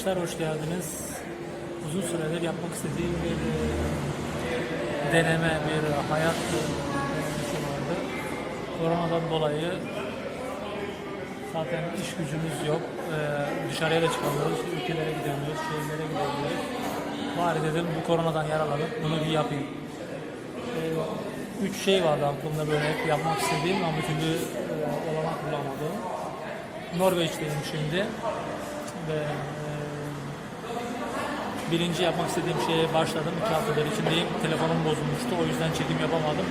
Arkadaşlar hoş geldiniz. Uzun süredir yapmak istediğim bir e, deneme, bir hayat denemesi vardı. Koronadan dolayı zaten iş gücümüz yok. E, dışarıya da çıkamıyoruz, ülkelere gidemiyoruz, şehirlere gidemiyoruz. Bari dedim bu koronadan yaralanıp bunu bir yapayım. E, üç şey vardı aklımda böyle hep yapmak istediğim ama bir türlü olanak bulamadım. Norveç'teyim şimdi birinci yapmak istediğim şeye başladım. İki haftadır içindeyim. Telefonum bozulmuştu. O yüzden çekim yapamadım.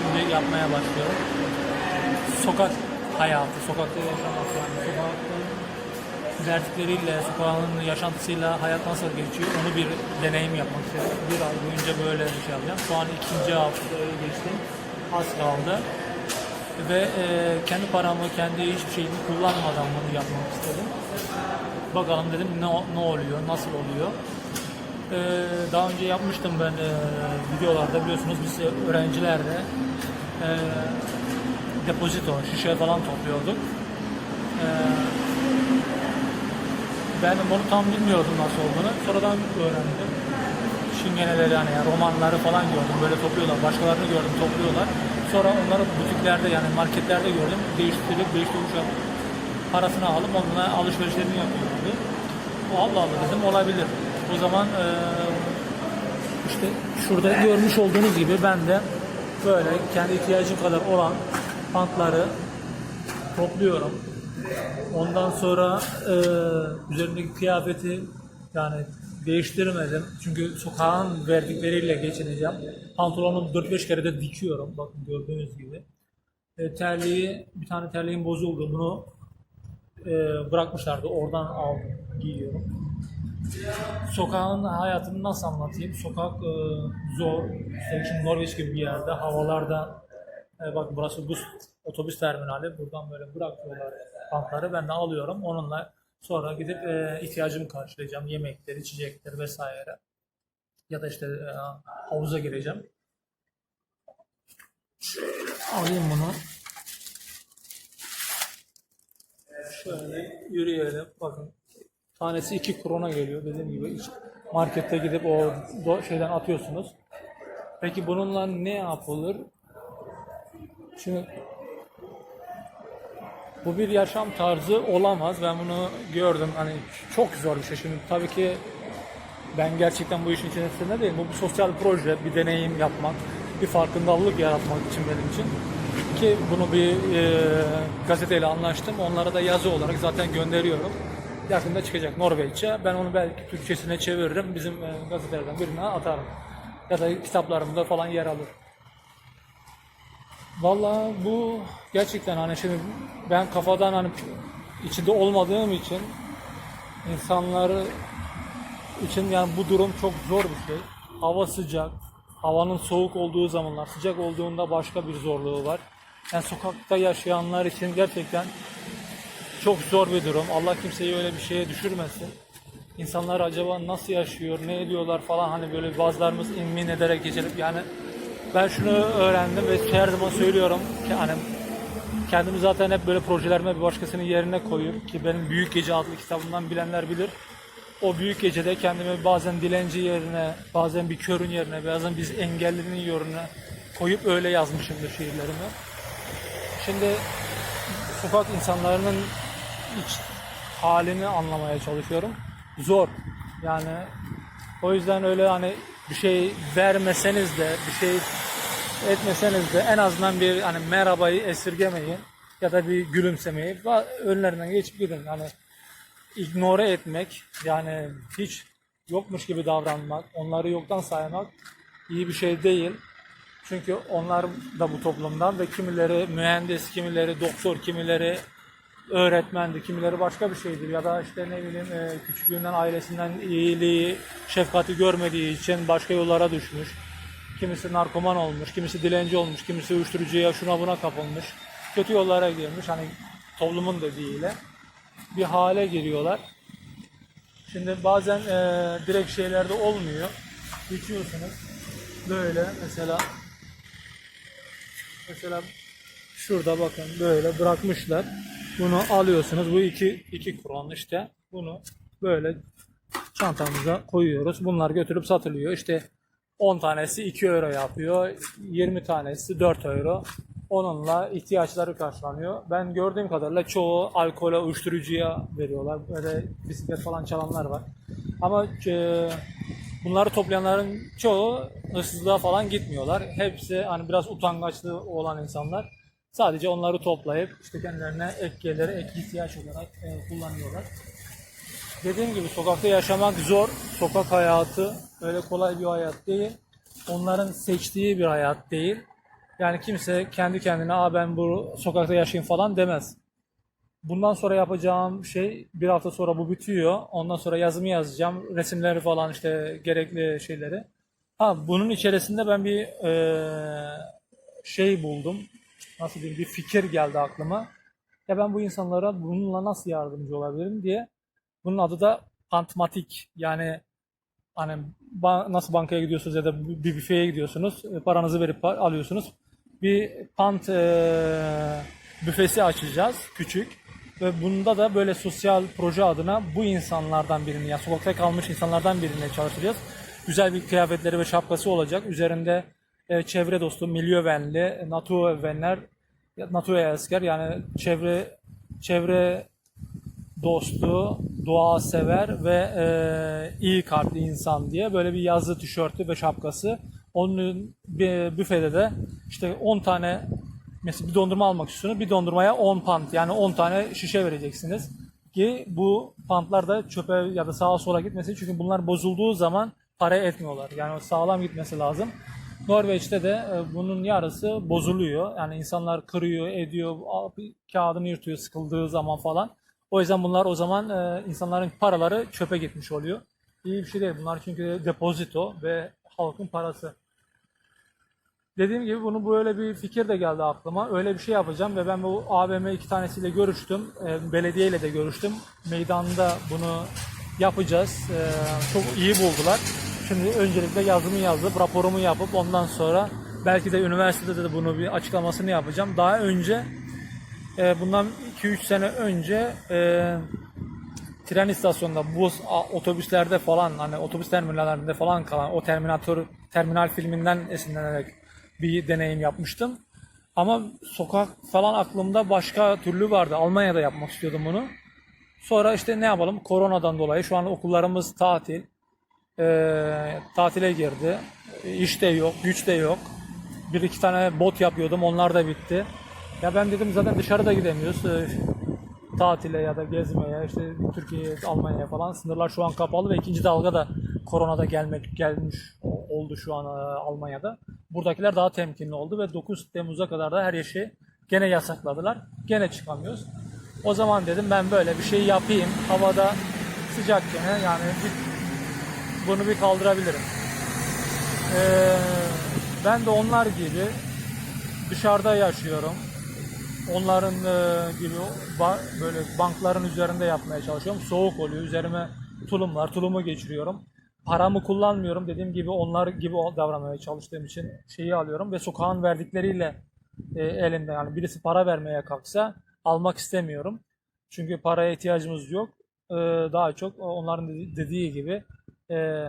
Şimdi yapmaya başlıyorum. Sokak hayatı, sokakta yaşamak yani. Sokakın dertleriyle, sokağın yaşantısıyla hayat nasıl geçiyor onu bir deneyim yapmak istedim. Bir ay boyunca böyle bir şey yapacağım. Şu an ikinci haftaya geçtim. Az kaldı ve e, kendi paramı, kendi hiçbir şeyimi kullanmadan bunu yapmak istedim. Bakalım dedim ne ne oluyor, nasıl oluyor. E, daha önce yapmıştım ben e, videolarda biliyorsunuz biz öğrencilerde e, depozito, şişe falan topluyorduk. E, ben bunu tam bilmiyordum nasıl olduğunu. Sonradan öğrendim. Şingeneleri hani yani romanları falan gördüm. Böyle topluyorlar. Başkalarını gördüm topluyorlar. Sonra onları butiklerde yani marketlerde gördüm. Değiştirip değiştirmiş yapıp parasını alıp onunla alışverişlerini yapıyorlardı. Allah Allah dedim olabilir. O zaman eee, işte şurada görmüş olduğunuz gibi ben de böyle kendi ihtiyacım kadar olan pantları topluyorum. Ondan sonra e, üzerindeki kıyafeti yani değiştirmedim. Çünkü sokağın verdikleriyle geçineceğim. Pantolonumu 4-5 kere de dikiyorum. Bakın gördüğünüz gibi. E, terliği, bir tane terliğim bozuldu. Bunu e, bırakmışlardı. Oradan aldım, giyiyorum. Sokağın hayatını nasıl anlatayım? Sokak e, zor. İşte şimdi Norveç gibi bir yerde. Havalarda e, bak burası bus otobüs terminali. Buradan böyle bırakıyorlar bankları. Ben de alıyorum. Onunla sonra gidip e, ihtiyacımı karşılayacağım. Yemekler, içecekler vesaire. Ya da işte e, havuza gireceğim. Alayım bunu. Şöyle yürüyelim. Bakın tanesi 2 krona geliyor dediğim gibi. Markette gidip o şeyden atıyorsunuz. Peki bununla ne yapılır? Şimdi bu bir yaşam tarzı olamaz. Ben bunu gördüm. Hani çok zor bir şey. Şimdi tabii ki ben gerçekten bu işin içerisinde değilim. Bu bir sosyal proje, bir deneyim yapmak, bir farkındalık yaratmak için benim için. Ki bunu bir e, gazeteyle anlaştım. Onlara da yazı olarak zaten gönderiyorum. Yakında çıkacak Norveççe. Ben onu belki Türkçesine çeviririm. Bizim e, gazetelerden birine atarım. Ya da kitaplarımda falan yer alır. Vallahi bu gerçekten hani şimdi ben kafadan hani içinde olmadığım için insanları için yani bu durum çok zor bir şey. Hava sıcak, havanın soğuk olduğu zamanlar, sıcak olduğunda başka bir zorluğu var. Yani sokakta yaşayanlar için gerçekten çok zor bir durum. Allah kimseyi öyle bir şeye düşürmesin. İnsanlar acaba nasıl yaşıyor, ne ediyorlar falan hani böyle bazılarımız inmin ederek geçirip yani ben şunu öğrendim ve her zaman söylüyorum ki hani kendimi zaten hep böyle projelerime bir başkasının yerine koyuyorum ki benim Büyük Gece adlı kitabımdan bilenler bilir. O büyük gecede kendimi bazen dilenci yerine, bazen bir körün yerine, bazen biz engellinin yerine koyup öyle yazmışımdır şiirlerimi. Şimdi sokak insanların iç halini anlamaya çalışıyorum. Zor. Yani o yüzden öyle hani bir şey vermeseniz de bir şey etmeseniz de en azından bir hani merhabayı esirgemeyin ya da bir gülümsemeyi önlerinden geçip gidin. Yani ignore etmek yani hiç yokmuş gibi davranmak, onları yoktan saymak iyi bir şey değil. Çünkü onlar da bu toplumdan ve kimileri mühendis, kimileri doktor, kimileri öğretmendi, kimileri başka bir şeydir ya da işte ne bileyim e, küçüklüğünden ailesinden iyiliği, şefkati görmediği için başka yollara düşmüş. Kimisi narkoman olmuş, kimisi dilenci olmuş, kimisi uyuşturucuya şuna buna kapılmış. Kötü yollara girmiş hani toplumun dediğiyle bir hale giriyorlar. Şimdi bazen e, direkt şeylerde olmuyor. Geçiyorsunuz böyle mesela mesela şurada bakın böyle bırakmışlar. Bunu alıyorsunuz. Bu iki, iki kron işte. Bunu böyle çantamıza koyuyoruz. Bunlar götürüp satılıyor. İşte 10 tanesi 2 euro yapıyor. 20 tanesi 4 euro. Onunla ihtiyaçları karşılanıyor. Ben gördüğüm kadarıyla çoğu alkole, uyuşturucuya veriyorlar. Böyle bisiklet falan çalanlar var. Ama e, bunları toplayanların çoğu hırsızlığa falan gitmiyorlar. Hepsi hani biraz utangaçlı olan insanlar. Sadece onları toplayıp işte kendilerine ek geliri, ek ihtiyaç olarak e, kullanıyorlar. Dediğim gibi sokakta yaşamak zor. Sokak hayatı öyle kolay bir hayat değil. Onların seçtiği bir hayat değil. Yani kimse kendi kendine Aa ben bu sokakta yaşayayım falan demez. Bundan sonra yapacağım şey bir hafta sonra bu bitiyor. Ondan sonra yazımı yazacağım. Resimleri falan işte gerekli şeyleri. Ha bunun içerisinde ben bir eee, şey buldum. Nasıl diyeyim bir fikir geldi aklıma. Ya ben bu insanlara bununla nasıl yardımcı olabilirim diye. Bunun adı da pantmatik. Yani hani ba- nasıl bankaya gidiyorsunuz ya da bir büfeye gidiyorsunuz. e, Paranızı verip pa- alıyorsunuz. Bir pant eee, büfesi açacağız küçük. Ve bunda da böyle sosyal proje adına bu insanlardan birini, yani sokakta kalmış insanlardan birini çalıştıracağız. Güzel bir kıyafetleri ve şapkası olacak. Üzerinde e, çevre dostu, miljövenli, naturvenler, naturelsker yani çevre çevre dostu, doğa sever ve e, iyi kalpli insan diye böyle bir yazı tişörtü ve şapkası. Onun bir büfede de işte 10 tane mesela bir dondurma almak istiyorsunuz. Bir dondurmaya 10 pant yani 10 tane şişe vereceksiniz. Ki bu pantlar da çöpe ya da sağa sola gitmesin. Çünkü bunlar bozulduğu zaman para etmiyorlar. Yani sağlam gitmesi lazım. Norveç'te de e, bunun yarısı bozuluyor. Yani insanlar kırıyor, ediyor, kağıdını yırtıyor sıkıldığı zaman falan. O yüzden bunlar o zaman e, insanların paraları çöpe gitmiş oluyor. İyi bir şey değil. Bunlar çünkü depozito ve halkın parası. Dediğim gibi bunu böyle bir fikir de geldi aklıma. Öyle bir şey yapacağım ve ben bu AVM iki tanesiyle görüştüm. E, belediyeyle de görüştüm. Meydanda bunu yapacağız. E, çok iyi buldular. Şimdi öncelikle yazımı yazıp raporumu yapıp ondan sonra belki de üniversitede de bunu bir açıklamasını yapacağım. Daha önce e, bundan 2-3 sene önce e, tren istasyonunda, bus, a- otobüslerde falan hani otobüs terminallerinde falan kalan o Terminator terminal filminden esinlenerek bir deneyim yapmıştım. Ama sokak falan aklımda başka türlü vardı. Almanya'da yapmak istiyordum bunu. Sonra işte ne yapalım? Koronadan dolayı şu an okullarımız tatil. Ee, tatile girdi. İş de yok, güç de yok. Bir iki tane bot yapıyordum, onlar da bitti. Ya ben dedim zaten dışarıda gidemiyoruz. Ee, tatile ya da gezmeye, işte Türkiye'ye, Almanya'ya falan. Sınırlar şu an kapalı ve ikinci dalga da koronada gelmek gelmiş oldu şu an e, Almanya'da. Buradakiler daha temkinli oldu ve 9 Temmuz'a kadar da her şeyi gene yasakladılar. Gene çıkamıyoruz. O zaman dedim ben böyle bir şey yapayım. Havada sıcak gene yani bir bunu bir kaldırabilirim. Ee, ben de onlar gibi dışarıda yaşıyorum. Onların e, gibi ba- böyle bankların üzerinde yapmaya çalışıyorum. Soğuk oluyor. Üzerime tulum var. Tulumu geçiriyorum. Paramı kullanmıyorum. Dediğim gibi onlar gibi davranmaya çalıştığım için şeyi alıyorum ve sokağın verdikleriyle e, elimde yani birisi para vermeye kalksa almak istemiyorum. Çünkü paraya ihtiyacımız yok. Ee, daha çok onların dedi- dediği gibi e,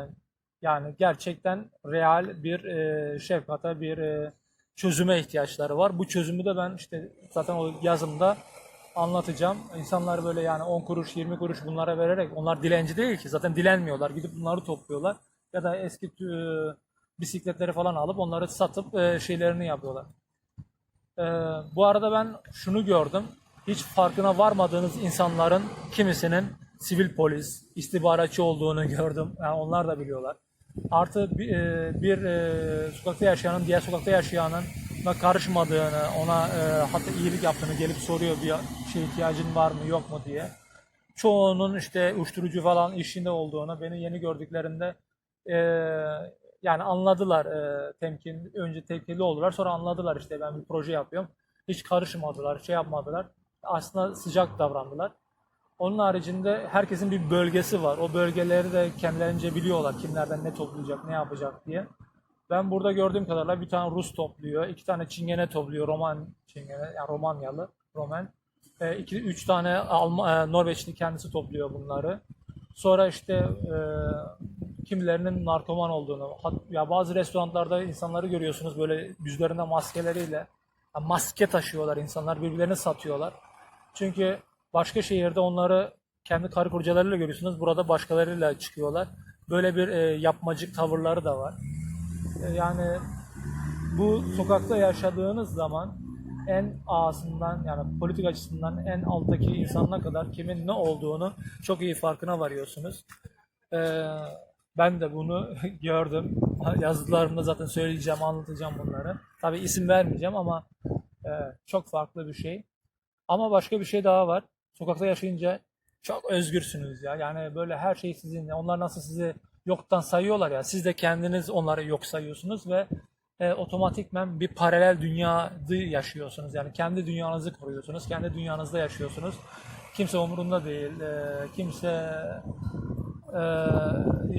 yani gerçekten real bir e, şefkate, bir e, çözüme ihtiyaçları var. Bu çözümü de ben işte zaten o yazımda anlatacağım. İnsanlar böyle yani 10 kuruş, 20 kuruş bunlara vererek onlar dilenci değil ki. Zaten dilenmiyorlar. Gidip bunları topluyorlar. Ya da eski e, bisikletleri falan alıp onları satıp e, şeylerini yapıyorlar. Ee, bu arada ben şunu gördüm. Hiç farkına varmadığınız insanların kimisinin sivil polis, istihbaratçı olduğunu gördüm. Yani onlar da biliyorlar. Artı bir, e, bir e, sokakta yaşayanın diğer sokakta yaşayanın ona karışmadığını, ona e, hatta iyilik yaptığını gelip soruyor bir şey ihtiyacın var mı yok mu diye. Çoğunun işte uyuşturucu falan işinde olduğunu beni yeni gördüklerinde e, yani anladılar e, temkin önce tepkili oldular sonra anladılar işte ben bir proje yapıyorum. Hiç karışmadılar, şey yapmadılar. Aslında sıcak davrandılar. Onun haricinde herkesin bir bölgesi var. O bölgeleri de kendilerince biliyorlar kimlerden ne toplayacak, ne yapacak diye. Ben burada gördüğüm kadarıyla bir tane Rus topluyor, iki tane Çingene topluyor, Roman Çingene, yani Romanyalı, Roman. E, iki, üç tane Alman, e, Norveçli kendisi topluyor bunları. Sonra işte e, kimilerinin narkoman olduğunu, hat- ya bazı restoranlarda insanları görüyorsunuz böyle yüzlerinde maskeleriyle ya maske taşıyorlar insanlar birbirlerini satıyorlar. Çünkü başka şehirde onları kendi karı kocalarıyla görüyorsunuz. Burada başkalarıyla çıkıyorlar. Böyle bir e, yapmacık tavırları da var. Yani bu sokakta yaşadığınız zaman en ağasından yani politik açısından en alttaki insanına kadar kimin ne olduğunu çok iyi farkına varıyorsunuz. Ee, ben de bunu gördüm. Yazılarımda zaten söyleyeceğim, anlatacağım bunları. Tabii isim vermeyeceğim ama e, çok farklı bir şey. Ama başka bir şey daha var. Sokakta yaşayınca çok özgürsünüz ya. Yani böyle her şey sizin. Onlar nasıl sizi yoktan sayıyorlar ya. Siz de kendiniz onları yok sayıyorsunuz ve e, otomatikmen bir paralel dünyada yaşıyorsunuz. Yani kendi dünyanızı koruyorsunuz. Kendi dünyanızda yaşıyorsunuz. Kimse umurunda değil. E, kimse e,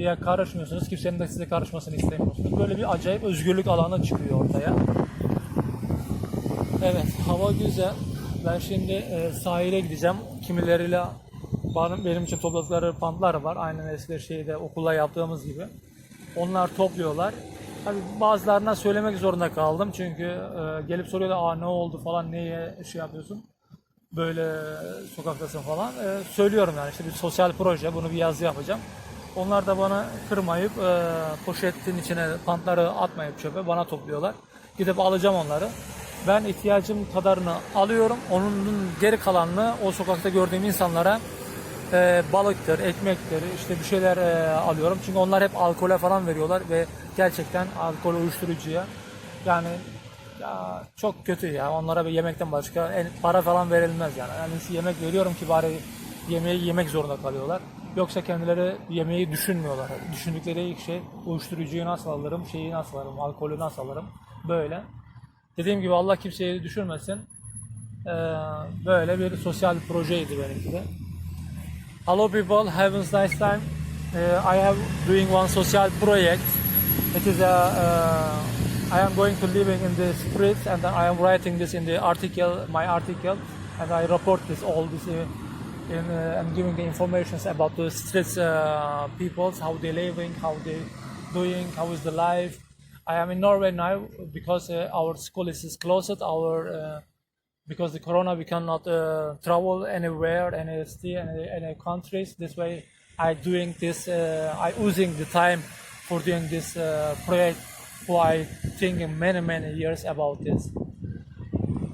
ya karışmıyorsunuz. Kimsenin de size karışmasını istemiyorsunuz. Böyle bir acayip özgürlük alanı çıkıyor ortaya. Evet, hava güzel. Ben şimdi e, sahile gideceğim. Kimileriyle bana, benim için topladıkları pantlar var. Aynen Eskişehir'de okula yaptığımız gibi. Onlar topluyorlar. Tabii bazılarına söylemek zorunda kaldım. Çünkü e, gelip soruyorlar, Aa, ne oldu falan, neye şey yapıyorsun? Böyle sokaktasın falan. E, söylüyorum yani işte bir sosyal proje, bunu bir yazı yapacağım. Onlar da bana kırmayıp e, poşetin içine pantları atmayıp çöpe bana topluyorlar. Gidip alacağım onları. Ben ihtiyacım kadarını alıyorum. Onun geri kalanını o sokakta gördüğüm insanlara e, balıktır, ekmektir, işte bir şeyler e, alıyorum. Çünkü onlar hep alkole falan veriyorlar ve gerçekten alkol uyuşturucuya yani ya çok kötü ya. Onlara bir yemekten başka en, para falan verilmez yani. Yani yemek veriyorum ki bari yemeği yemek zorunda kalıyorlar. Yoksa kendileri yemeği düşünmüyorlar. Düşündükleri ilk şey uyuşturucuyu nasıl alırım, şeyi nasıl alırım, alkolü nasıl alırım. Böyle. Dediğim gibi Allah kimseyi düşürmesin. Ee, böyle bir sosyal projeydi benimki de. Hello people, have a nice time. Uh, I am doing one social project. It is a, uh, I am going to living in the streets and I am writing this in the article, my article, and I report this all this uh, in uh, and giving the informations about the streets uh, peoples, how they living, how they doing, how is the life. I am in Norway now because uh, our school is, is closed. Our uh, because the corona we cannot uh, travel anywhere any city any, any countries. This way i doing this uh, i using the time for doing this uh, project. Who i think many many years about this.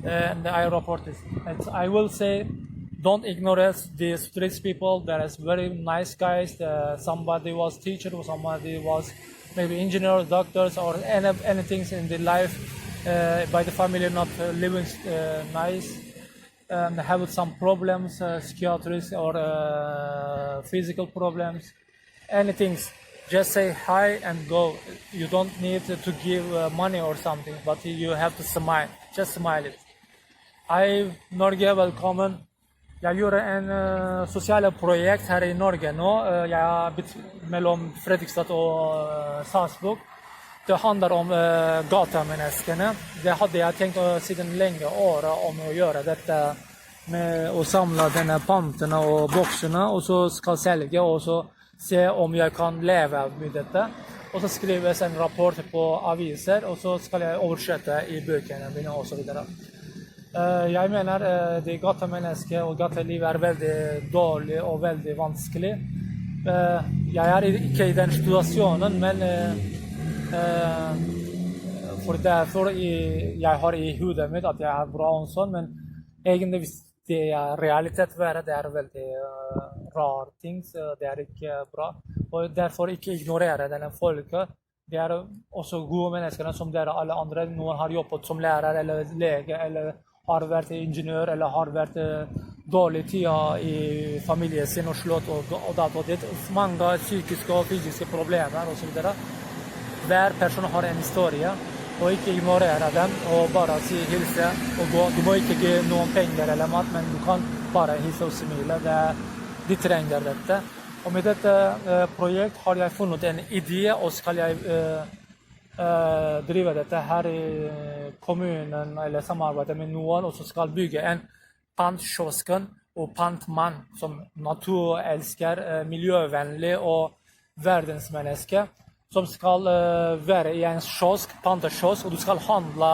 And i report this and i will say don't ignore the streets people there is very nice guys uh, somebody was teacher or somebody was maybe engineer doctors or any anything in the life by the family not uh, living uh, nice and have some problems, uh, or uh, physical problems, anything. Just say hi and go. You don't need to give uh, money or something, but you have to smile. Just smile it. Hei Norge, velkommen. Jeg gjør en uh, sosiale projekt her i Norge nå. Uh, jeg har blitt mellom Fredrikstad og uh, Salzburg. Det handler om uh, gatemenneskene. Det hadde jeg tenkt uh, siden lenge året om å gjøre dette med å samle denne pantene og boksene, og så skal selge og så se om jeg kan leve med dette. Og så skrives en rapport på aviser, og så skal jeg oversette i bøkene mine osv. Uh, Jeg mener uh, det gatemennesket og gatelivet er veldig dårlig og veldig vanskelig. Uh, Jeg er ikke i den situasjonen, men eh, eh, for derfor i- jeg har i hodet mitt at jeg er bra og sånn, men egentlig hvis det er realitet være, det er veldig uh, rar ting, så det er ikke bra. Og derfor ikke ignorere denne folket. De er også gode mennesker som dere alle andre. Noen har jobbet som lærer eller lege eller har vært ingeniør eller har vært uh, dårlig tida i familien sin og slått og, og datt og ditt. Mange psykiske og fysiske problemer osv. Hver person har en historie, og ikke ignorere den og bare si hilse og gå. Du må ikke gi noen penger eller mat, men du kan bare hilse og smile. Det, de trenger dette. Og med dette eh, projekt har jeg funnet en idé, og skal jeg eh, eh, drive dette her i kommunen eller samarbeide med noen, og så skal bygge en pantkiosken och pantman som naturälskar, eh, miljövänlig och världensmänniska som skal eh, være i en kiosk, pantekiosk, og du skal handle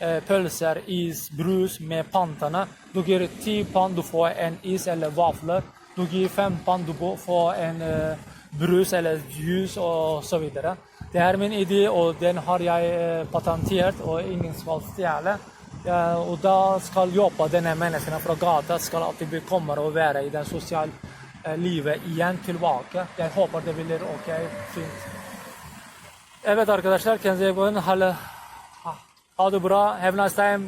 eh, pølser, is, brus med pantene. Du gir ti pant, du får en is eller vafler. Du gir fem pant, du får en eh, brus eller juice og så videre. Det er min idé, og den har jeg patentert, og ingen skal stjele. Ja, og da skal jobbe denne menneskene fra gata, skal at de kommer og være i det sosiale livet igjen tilbake. Jeg håper det blir OK. Fint. Evet arkadaşlar kendinize iyi bakın. Det bra. Have a nice time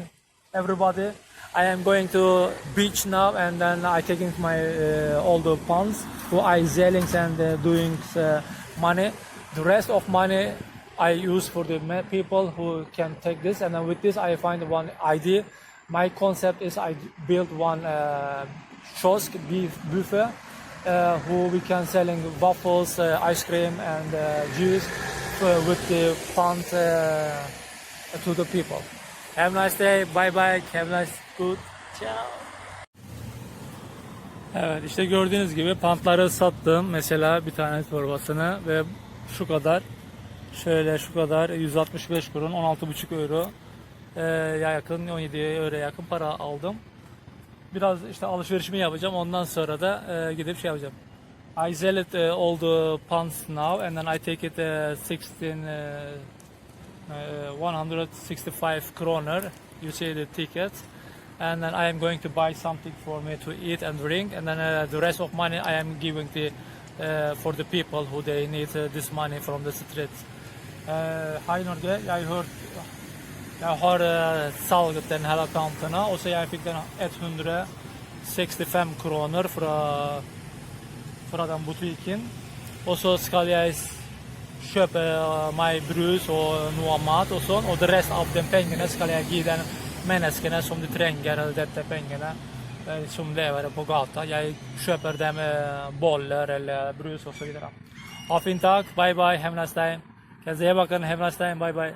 everybody. I am going to beach now and then I taking my uh, all the funds to I sellings and uh, doing uh, money. The rest of money I use for the people who can take this and then with this I find one idea. My concept is I build one uh, kiosk beef buffet uh, who we can selling waffles, uh, ice cream and uh, juice with the fund uh, to the people. Have a nice day. Bye bye. Have a nice good. Ciao. Evet işte gördüğünüz gibi pantları sattım. Mesela bir tane torbasını ve şu kadar şöyle şu kadar 165 kuruş 16,5 euro ya yakın 17 euro yakın para aldım. Biraz işte alışverişimi yapacağım. Ondan sonra da e, gidip şey yapacağım. I sell it uh, all the pants now and then I take it uh, 16 uh, uh, 165 kroner. You see the ticket. And then I am going to buy something for me to eat and drink. And then uh, the rest of money I am giving the, uh, for the people who they need uh, this money from the streets. Uh, Hei Norge, jeg, hørte, jeg har uh, salget den hele kantene, og så jeg fikk den 165 kroner fra, fra den butikken. Og så skal jeg kjøpe uh, meg brus og noe mat og sånn, og det resten av de pengene skal jeg gi den menneskene som de trenger dette pengene, eh, som lever på gata. Jeg kjøper dem eh, boller eller brus videre. Ha fin dag, bye bye, have a nice time. Kendinize iyi bakın, have a nice time, bye bye.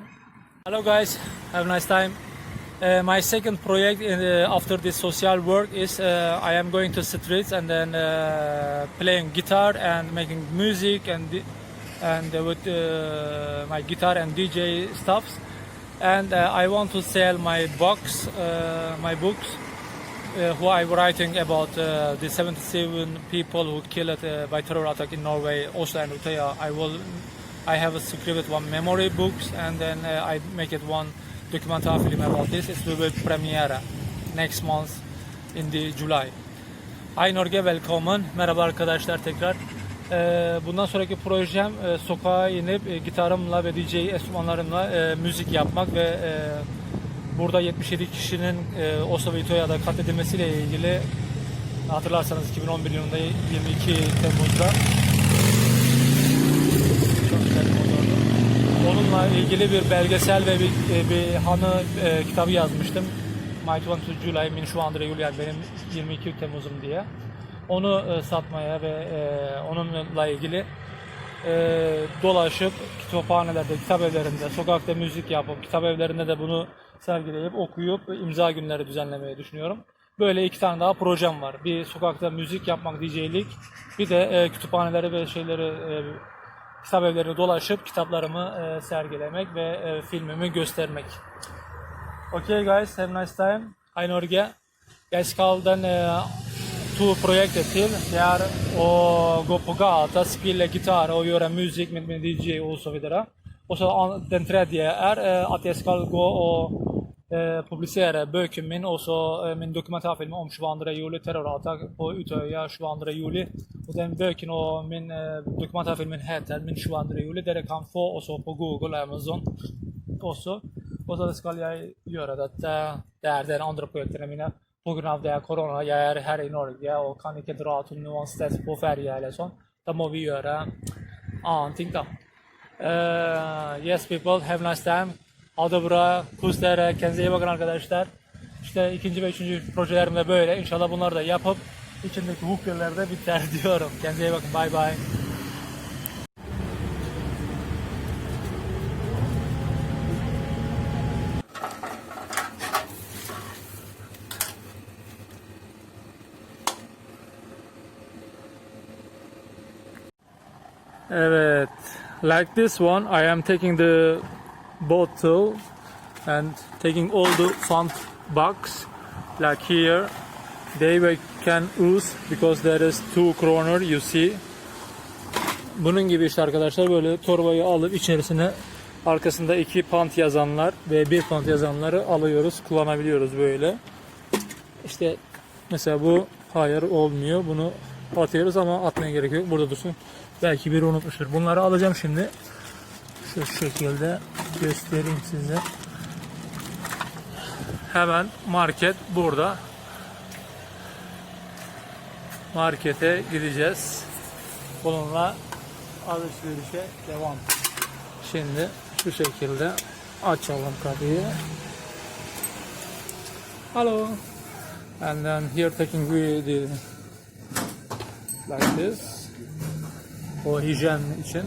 Hello guys, have a nice time. Uh, my second project in, uh, after this social work is uh, I am going to streets and then uh, playing guitar and making music and and uh, with uh, my guitar and DJ stuffs. And uh, I want to sell my books, uh, my books, uh, who I'm writing about uh, the 77 people who killed uh, by terror attack in Norway, Oslo and Utøya. I will, I have scripted one memory books and then uh, I make it one documentary film about this. It will be premiere next month in the July. Hi Norge, velkommen. Merhaba arkadaşlar tekrar. Ee, bundan sonraki projem e, sokağa inip e, gitarımla ve DJ enstrümanlarımla e, müzik yapmak ve e, burada 77 kişinin e, Oslo ve Ütopya'da katledilmesiyle ilgili hatırlarsanız 2011 yılında 22 Temmuz'da çok güzel bir motordu. Onunla ilgili bir belgesel ve bir, e, bir hanı e, kitabı yazmıştım. 22 July min şu Andre Julian benim 22 Temmuz'um diye. Onu e, satmaya ve e, onunla ilgili e, dolaşıp kütüphanelerde, kitap evlerinde, sokakta müzik yapıp, kitap evlerinde de bunu sergileyip, okuyup imza günleri düzenlemeyi düşünüyorum. Böyle iki tane daha projem var. Bir sokakta müzik yapmak, DJ'lik. Bir de e, kütüphaneleri ve şeyleri e, kitap evlerini dolaşıp kitaplarımı e, sergilemek ve e, filmimi göstermek. Okay guys, have a nice time. Hei Norge. Jeg skal den eh, to projekter til. Det er å gå på gata, spille gitar og gjøre musikk med min DJ og så videre. Og så den tredje er eh, at jeg skal gå og eh, publisere bøken min, også eh, min dokumentarfilm om 22. juli, terrorattak på Utøya 22. juli. Og den bøken og min dokumentarfilm heter Min 22. juli. Dere kan få også på Google og Amazon også. Og så skal jeg gjøre dette. Det er den andre projektene mine. Er korona, jeg er her i Norge og kan ikke dra til noen sted på ferie eller sånn. Da må vi gjøre annen ting, da. Uh, yes people, have a nice time. Adabra, Kuzlere, kendinize iyi bakın arkadaşlar. İşte ikinci ve üçüncü projelerimde böyle. İnşallah bunları da yapıp içindeki hukukları da biter diyorum. Kendinize iyi bakın. Bay bay. Evet, like this one, I am taking the bottle and taking all the fun box. Like here, they can use because there is two kroner you see. Bunun gibi işte arkadaşlar böyle torbayı alıp içerisine arkasında iki pant yazanlar ve bir pant yazanları alıyoruz, kullanabiliyoruz böyle. İşte mesela bu hayır olmuyor. Bunu atıyoruz ama atmaya gerek yok. Burada dursun. Belki biri unutmuştur. Bunları alacağım şimdi. Şu şekilde göstereyim size. Hemen market burada. Markete gideceğiz. Bununla alışverişe devam. Şimdi şu şekilde açalım kapıyı. Hello. And then here taking the like this. O hijyen için.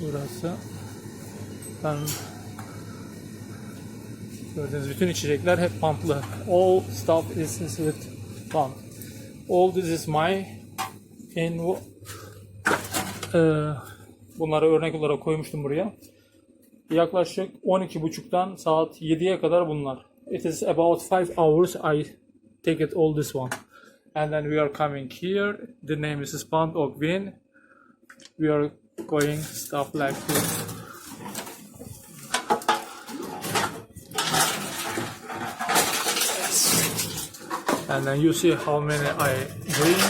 Burası. Ben gördüğünüz bütün içecekler hep pumplı. All stuff is, with pump. All this is my in Ee, bunları örnek olarak koymuştum buraya. Yaklaşık 12.30'dan saat 7'ye kadar bunlar. It is about 5 hours I take it all this one. And then we are coming here. The name is Spand of Win. We are going stuff like this. And then you see how many I drink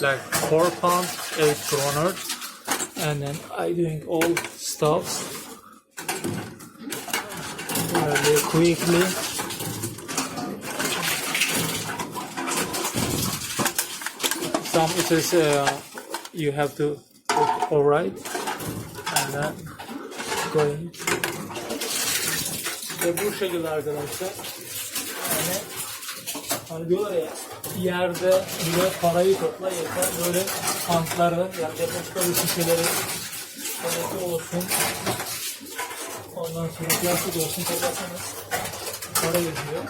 Like 4 pounds, 8 kroners And then I doing all stuffs really quickly. Some it is uh, you have to all right and then going. Ve bu şekilde arkadaşlar. Yani hani diyorlar ya yerde bile parayı topla yeter böyle tankları yani depozitolu şişeleri parası olsun ondan sonra plastik olsun toplarsanız para ediyor.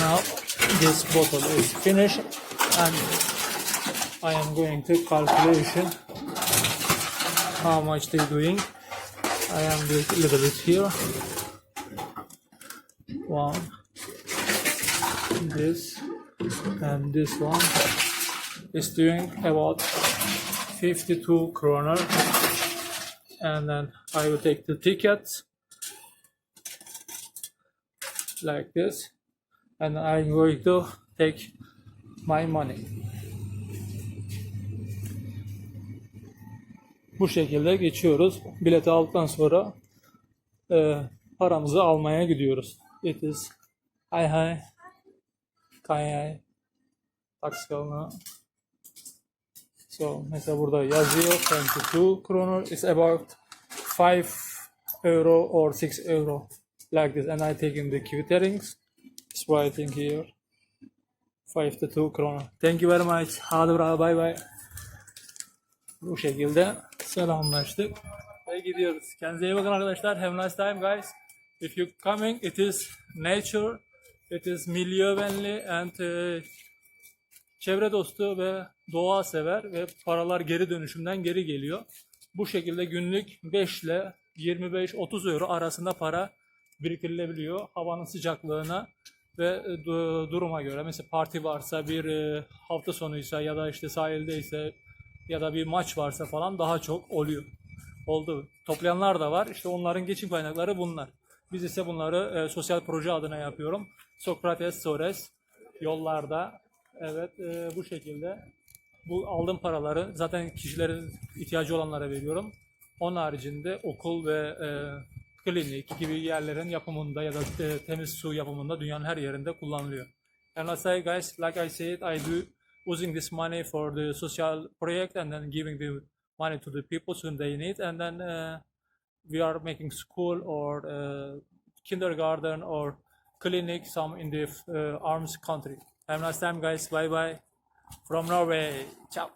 Now this bottle is finished and I am going to calculation how much they doing. I am doing a little bit here. One, this, and this one is doing about 52 kroner. And then I will take the tickets like this, and I'm going to take my money. Bu şekilde geçiyoruz. Bileti aldıktan sonra e, paramızı almaya gidiyoruz. It is hi hi Kanyay Takskalına So mesela burada yazıyor 22 kroner is about 5 euro or 6 euro like this and I take in the quitterings it's writing here 52 kroner. Thank you very much. Hadi bra bye bye. Bu şekilde selamlaştık ve gidiyoruz. Kendinize iyi bakın arkadaşlar. Have a nice time guys. If you coming, it is nature, it is miljövenli and eh, çevre dostu ve doğa sever ve paralar geri dönüşümden geri geliyor. Bu şekilde günlük 5 ile 25-30 euro arasında para biriktirilebiliyor. Havanın sıcaklığına ve e, du- duruma göre. Mesela parti varsa bir e, hafta sonuysa ya da işte sahildeyse ya da bir maç varsa falan daha çok oluyor. Oldu. Toplayanlar da var. İşte onların geçim kaynakları bunlar. Biz ise bunları e, sosyal proje adına yapıyorum. Sokrates Sores yollarda evet e, bu şekilde bu aldığım paraları zaten kişilerin ihtiyacı olanlara veriyorum. Onun haricinde okul ve e, klinik gibi yerlerin yapımında ya da e, temiz su yapımında dünyanın her yerinde kullanılıyor. And I say guys, like I said, I do using this money for the social project and then giving the money to the people whom they need and then uh, we are making school or uh, kindergarten or clinic some in the uh, arms country. Have a nice time guys. Bye bye. From Norway. Ciao.